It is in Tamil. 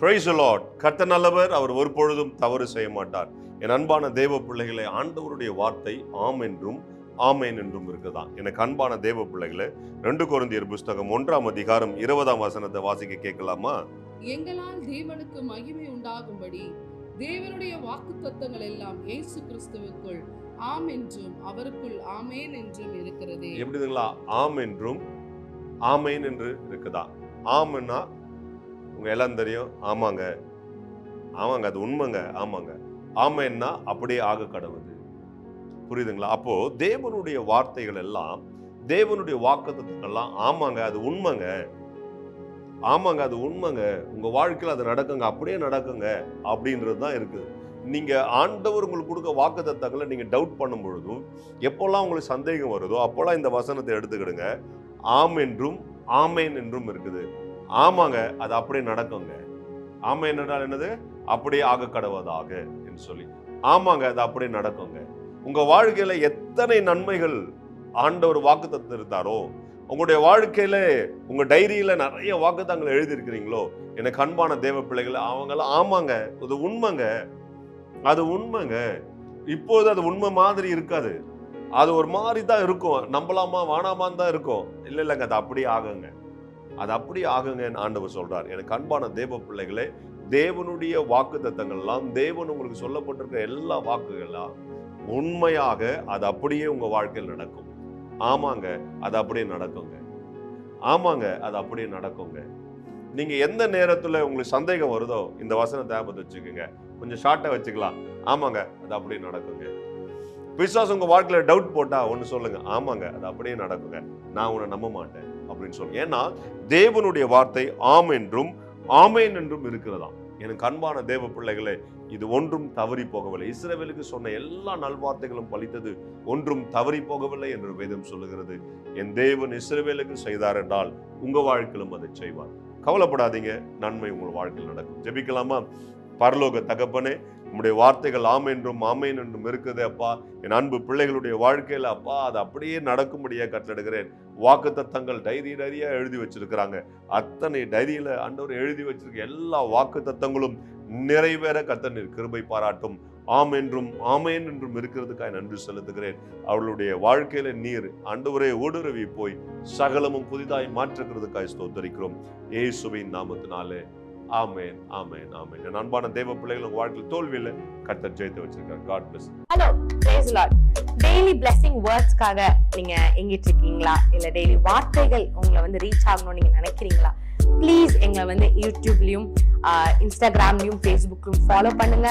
பிரைஸ் லார்ட் கர்த்த நல்லவர் அவர் ஒரு பொழுதும் தவறு செய்ய மாட்டார் என் அன்பான தேவ பிள்ளைகளை ஆண்டவருடைய வார்த்தை ஆம் என்றும் ஆமேன் என்றும் இருக்குதான் எனக்கு அன்பான தேவ பிள்ளைகளை ரெண்டு குருந்தியர் புஸ்தகம் ஒன்றாம் அதிகாரம் இருபதாம் வசனத்தை வாசிக்க கேட்கலாமா? எங்களால் தேவனுக்கு மகிமை உண்டாகும்படி தேவனுடைய வாக்குத்தத்தங்கள் எல்லாம் இயேசு கிறிஸ்துவுக்குள் ஆம் என்றும் அவருக்குள் ஆமேன் என்றும் இருக்கிறதே. எப்படிங்களா ஆம் என்றும் ஆமேன் என்று இருக்குதா? ஆம்னா உங்கள் எல்லாம் தெரியும். ஆமாங்க. ஆமாங்க அது உண்மைங்க. ஆமாங்க. ஆமைன்னா அப்படியே ஆக கடவுது. புரியுதுங்களா? அப்போ தேவனுடைய வார்த்தைகள் எல்லாம் தேவனுடைய வாக்குத்தத்தங்கள்லாம் ஆமாங்க அது உண்மைங்க. ஆமாங்க அது உண்மைங்க. உங்கள் வாழ்க்கையில் அது நடக்குங்க அப்படியே நடக்குங்க அப்படின்றது தான் இருக்குது. நீங்கள் ஆண்டவர் உங்களுக்கு கொடுக்க வாக்குத்தத்தங்களை நீங்கள் டவுட் பண்ணும் பொழுதும் எப்போல்லாம் உங்களுக்கு சந்தேகம் வருதோ அப்போல்லாம் இந்த வசனத்தை எடுத்துக்கிடுங்க. ஆம் என்றும் ஆமேன் என்றும் இருக்குது. ஆமாங்க அது அப்படியே நடக்குங்க. ஆமேன் என்றால் என்னது? அப்படியே ஆக கடவுதாக என்று சொல்லி. ஆமாங்க அது அப்படி நடக்குங்க. உங்க வாழ்க்கையில எத்தனை நன்மைகள் ஆண்டவர் வாக்கு இருந்தாரோ உங்களுடைய வாழ்க்கையில உங்க டைரியில நிறைய வாக்குத்தங்களை எழுதியிருக்கிறீங்களோ எனக்கு அன்பான தேவ பிள்ளைகள் அவங்கெல்லாம் ஆமாங்க அது உண்மைங்க. அது உண்மைங்க. இப்போது அது உண்மை மாதிரி இருக்காது. அது ஒரு மாதிரி தான் இருக்கும். நம்பலாமா வானாமான்னு தான் இருக்கும். இல்லை இல்லைங்க அது அப்படியே ஆகுங்க. அது அப்படியே ஆகுங்க ஆண்டவர் சொல்றார். எனக்கு அன்பான தேவ பிள்ளைகளே தேவனுடைய வாக்கு தத்தங்கள்லாம் தேவன் உங்களுக்கு சொல்லப்பட்டிருக்க எல்லா வாக்குகள்லாம் உண்மையாக அது அப்படியே உங்க வாழ்க்கையில் நடக்கும். ஆமாங்க அது அப்படியே நடக்குங்க. ஆமாங்க அது அப்படியே நடக்குங்க. நீங்க எந்த நேரத்துல உங்களுக்கு சந்தேகம் வருதோ இந்த வசனத்தை ஞாபகத்தை வச்சுக்கோங்க. கொஞ்சம் ஷார்ட்டா வச்சுக்கலாம். ஆமாங்க அது அப்படியே நடக்குங்க. பிசாஸ் உங்க வாழ்க்கையில டவுட் போட்டா ஒன்னு சொல்லுங்க. ஆமாங்க அது அப்படியே நடக்குங்க. நான் உன்னை நம்ப மாட்டேன். அப்படின்னு சொல்லி ஏன்னா தேவனுடைய வார்த்தை ஆம் என்றும் ஆமேன் என்றும் இருக்கிறதாம். எனக்கு அன்பான தேவ பிள்ளைகளே இது ஒன்றும் தவறி போகவில்லை. இஸ்ரவேலுக்கு சொன்ன எல்லா நல்வார்த்தைகளும் பலித்தது ஒன்றும் தவறி போகவில்லை என்று வேதம் சொல்லுகிறது. என் தேவன் இஸ்ரவேலுக்கு செய்தார் என்றால் உங்க வாழ்க்கையிலும் அதை செய்வார். கவலைப்படாதீங்க நன்மை உங்கள் வாழ்க்கையில் நடக்கும். ஜெபிக்கலாமா? பரலோக தகப்பனே உம்முடைய வார்த்தைகள் ஆமென்றும் ஆமேன் என்றும் இருக்குது அப்பா. என் அன்பு பிள்ளைகளுடைய வாழ்க்கையில் அப்பா அது அப்படியே நடக்கும்படியா கட்டளடுகிறேன் வாக்கு தத்தங்கள் டைரி டைரியாக எழுதி வச்சிருக்கிறாங்க. அத்தனை டைரியில் ஆண்டவர் எழுதி வச்சிருக்க எல்லா வாக்கு தத்தங்களும் நிறைவேற கத்தனின் கிருபை பாராட்டும். ஆம் என்றும் ஆமேன் என்றும் இருக்கிறதுக்காக நன்றி செலுத்துகிறேன். அவளுடைய வாழ்க்கையில நீர் அண்டவரே ஊடுருவி போய் சகலமும் புதிதாய் மாற்றுகிறதுக்காக ஸ்தோத்தரிக்கிறோம். ஏசுவின் நாமத்தினாலே. ஆமேன் ஆமேன் ஆமேன். என் அன்பான தேவ பிள்ளைகள் உங்க வாழ்க்கையில் தோல்வியில் கர்த்தர் ஜெயித்து வச்சிருக்காரு. God bless hello praise Lord daily blessing வேர்ட்ஸ்க்காக நீங்க எங்கிட்டு இருக்கீங்களா? இல்ல டெய்லி வார்த்தைகள் உங்களை வந்து ரீச் ஆகணும்னு நீங்க நினைக்கிறீங்களா? ப்ளீஸ் எங்களை வந்து யூடியூப்லயும் இன்ஸ்டாகிராம்லயும் ஃபேஸ்புக்லயும் ஃபாலோ பண்ணுங்க.